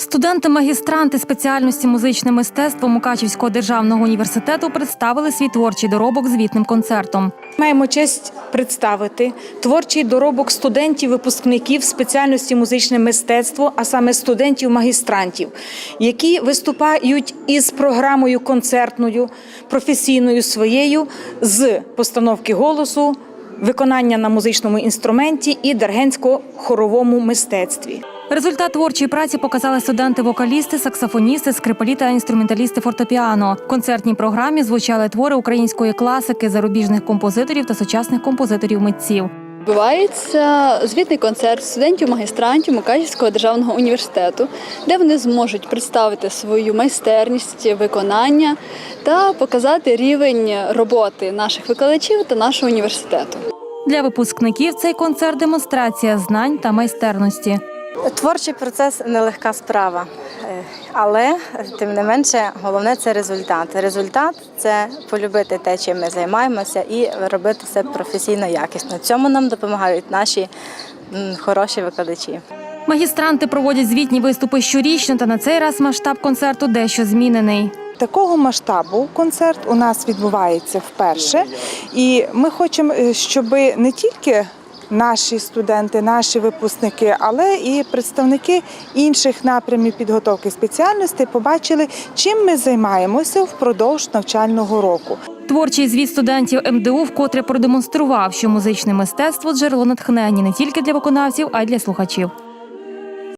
Студенти-магістранти спеціальності музичне мистецтво Мукачівського державного університету представили свій творчий доробок звітним концертом. Маємо честь представити творчий доробок студентів-випускників спеціальності музичне мистецтво, а саме студентів-магістрантів, які виступають із програмою концертною, професійною своєю з постановки голосу, виконання на музичному інструменті і дергенсько-хоровому мистецтві. Результат творчої праці показали студенти-вокалісти, саксофоністи, скрипалі та інструменталісти фортепіано. В концертній програмі звучали твори української класики, зарубіжних композиторів та сучасних композиторів-митців. Відбувається звітний концерт студентів-магістрантів Мукачівського державного університету, де вони зможуть представити свою майстерність виконання та показати рівень роботи наших викладачів та нашого університету. Для випускників цей концерт демонстрація знань та майстерності. Творчий процес нелегка справа, Е, але тим не менше головне це результат. Результат це полюбити те, чим ми займаємося, і робити це професійно якісно. Цьому нам допомагають наші хороші викладачі. Магістранти проводять звітні виступи щорічно, та на цей раз масштаб концерту дещо змінений. Такого масштабу концерт у нас відбувається вперше, і ми хочемо, е, щоб не тільки наші студенти, наші випускники, але і представники інших напрямів підготовки спеціальностей побачили, чим ми займаємося впродовж навчального року. Творчий звіт студентів МДУ вкотре продемонстрував, що музичне мистецтво джерело натхнення не тільки для виконавців, а й для слухачів.